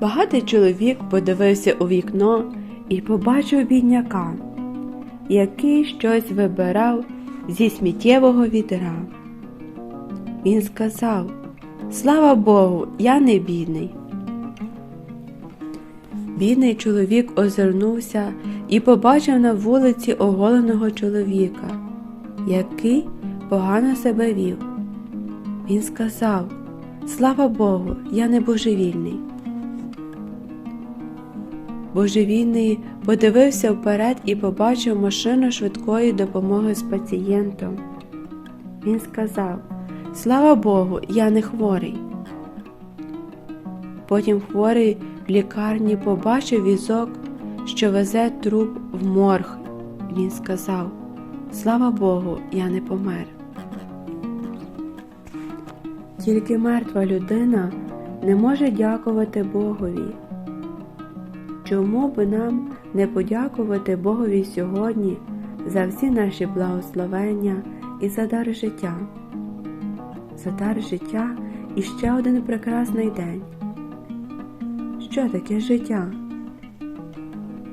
Багатий чоловік подивився у вікно і побачив бідняка, який щось вибирав зі сміттєвого відра. Він сказав: Слава Богу, я не бідний. Бідний чоловік озирнувся і побачив на вулиці оголеного чоловіка, який погано себе вів. Він сказав: Слава Богу, я не божевільний. Божевільний подивився вперед і побачив машину швидкої допомоги з пацієнтом. Він сказав: Слава Богу, я не хворий. Потім хворий в лікарні побачив візок, що везе труп в морг. Він сказав: Слава Богу, я не помер. Тільки мертва людина не може дякувати Богові. Чому би нам не подякувати Богові сьогодні за всі наші благословення і за дар життя? За дар життя і ще один прекрасний день. Що таке життя?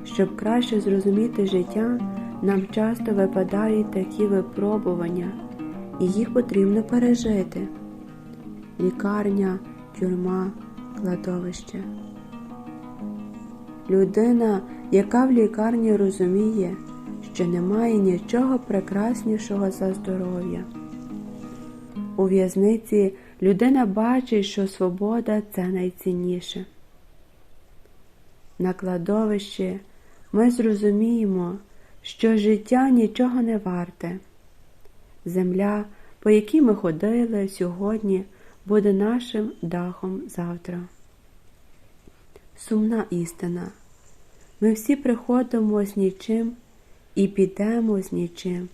Щоб краще зрозуміти життя, нам часто випадають такі випробування, і їх потрібно пережити. Лікарня, тюрма, кладовище. Людина, яка в лікарні розуміє, що немає нічого прекраснішого за здоров'я. У в'язниці людина бачить, що свобода це найцінніше. На кладовищі ми зрозуміємо, що життя нічого не варте. Земля, по якій ми ходили сьогодні, буде нашим дахом завтра. Сумна істина. Ми всі приходимо з нічим і підемо з нічим.